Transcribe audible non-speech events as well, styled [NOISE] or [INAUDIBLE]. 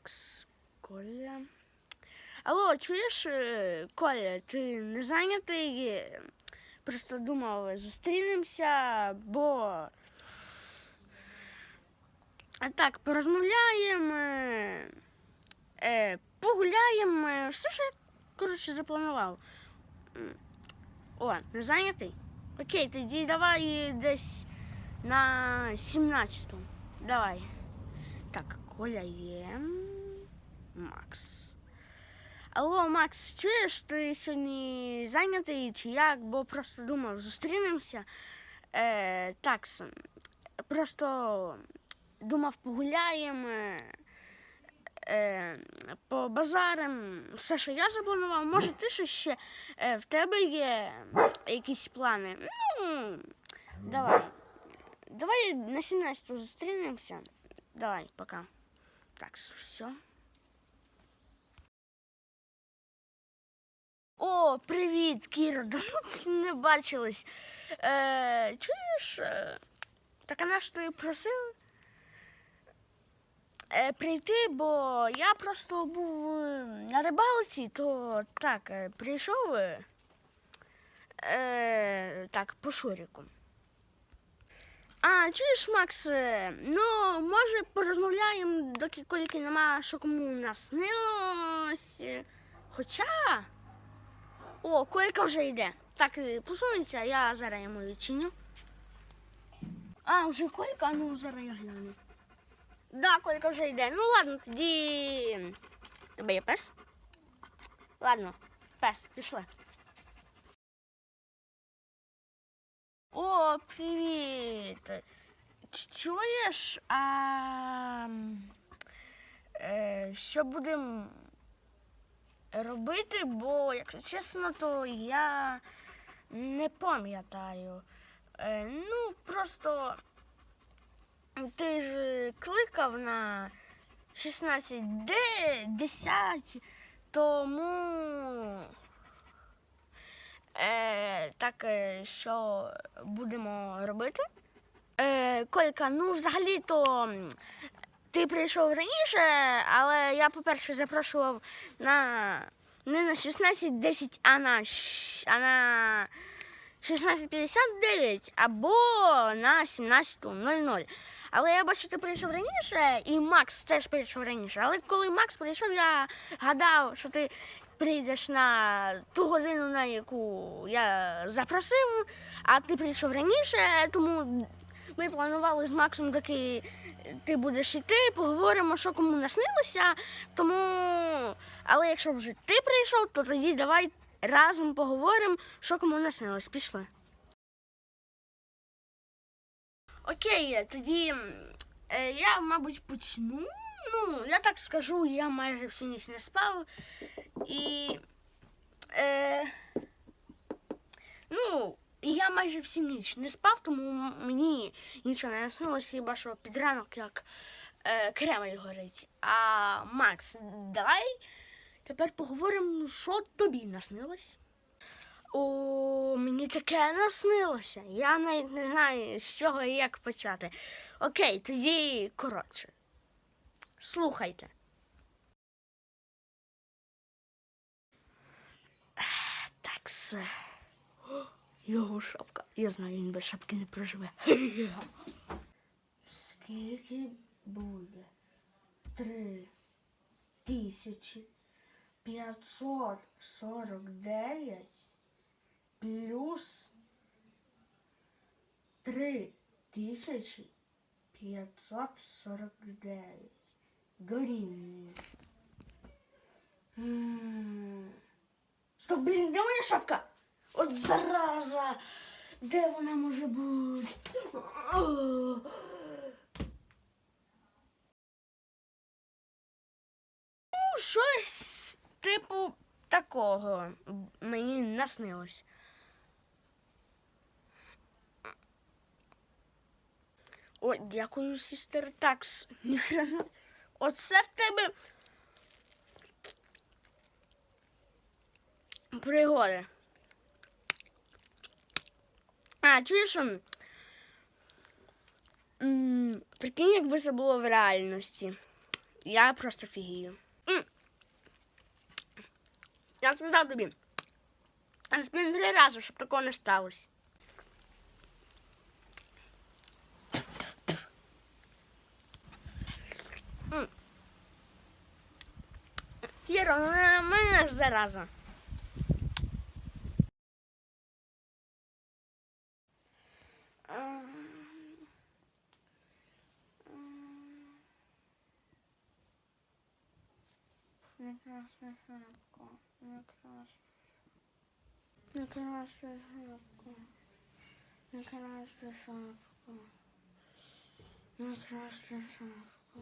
Макс. Коля. Алло, чуєш, е, Коля, ти не зайнятий? Просто думав, зустрінемося, бо. А так, порозмовляємо, е, погуляємо, що я, коротше, запланував. О, не зайнятий? Окей, тоді давай десь на 17-ту. Давай. Так, Коля є. Макс. Алло, Макс, чуєш, ти сьогодні зайнятий чи як? Бо просто думав, зустрінемося. Е, так, просто думав, погуляємо, е, по базарам. Все, що я запланував, може, ти щось ще е, в тебе є якісь плани? Ну, давай. Давай на 17 зустрінемося. Давай, пока. Так, все. О, привіт, Кіро. [LAUGHS] Не бачились. Е, чуєш? Е, так а що ти просив? Е, прийти, бо я просто був е, на рибалці, то так, е, прийшов е, так, по шуріку. А, чуєш, Макс, ну, може, порозмовляємо, доки кольки нема, що кому. Е, Хоча. О, Колька вже йде. Так, е, посунеться, я зараз йому відчиню. А, вже Колька, ну зараз я гляну. Да, Колька вже йде. Ну ладно, тоді. Тебе є пес? Ладно, пес, пішли. О, привіт. Чуєш, а е, що будемо робити, бо, якщо чесно, то я не пам'ятаю. Е, ну, просто ти ж кликав на 16 де 10, тому е, так, е, що будемо робити? Е, Колька, ну взагалі-то ти прийшов раніше, але я, по-перше, запрошував на не на 16.10, а на, а на 16.59 або на 17.00. Але я бачу, ти прийшов раніше, і Макс теж прийшов раніше. Але коли Макс прийшов, я гадав, що ти прийдеш на ту годину, на яку я запросив, а ти прийшов раніше, тому ми планували з Максом, доки ти будеш йти, поговоримо, що кому наснилося. Тому, але якщо вже ти прийшов, то тоді давай разом поговоримо, що кому наснилось. Пішли. Окей, тоді е, я, мабуть, почну. Ну, я так скажу, я майже всю ніч не спав. І. Е, ну, і я майже всю ніч не спав, тому мені нічого не наснилось, хіба що під ранок як е, Кремль горить. А Макс, давай тепер поговоримо, що тобі наснилось. О, мені таке наснилося. Я навіть не знаю, з чого і як почати. Окей, тоді коротше. Слухайте. Так, все. О, Його шапка. Я знаю, він без шапки не проживе. Скільки буде? Три тисячі п'ятсот сорок дев'ять плюс три тисячі п'ятсот сорок дев'ять. Дорівнює. М. Стоп, блін, де моя шапка? От зараза! Де вона може бути? Ну, щось типу такого мені наснилось. О, дякую, сістер Такс. Ніхрена. [LAUGHS] Оце в тебе пригоди. А, чуєш? Прикинь, якби це було в реальності. Я просто фігію. Я сказав тобі. Спін три рази, щоб такого не сталося. На мене зараза. Прекрасная шапка. Прекрасная. Прекрасная шапка. Прекрасная шапка. Прекрасная шапка.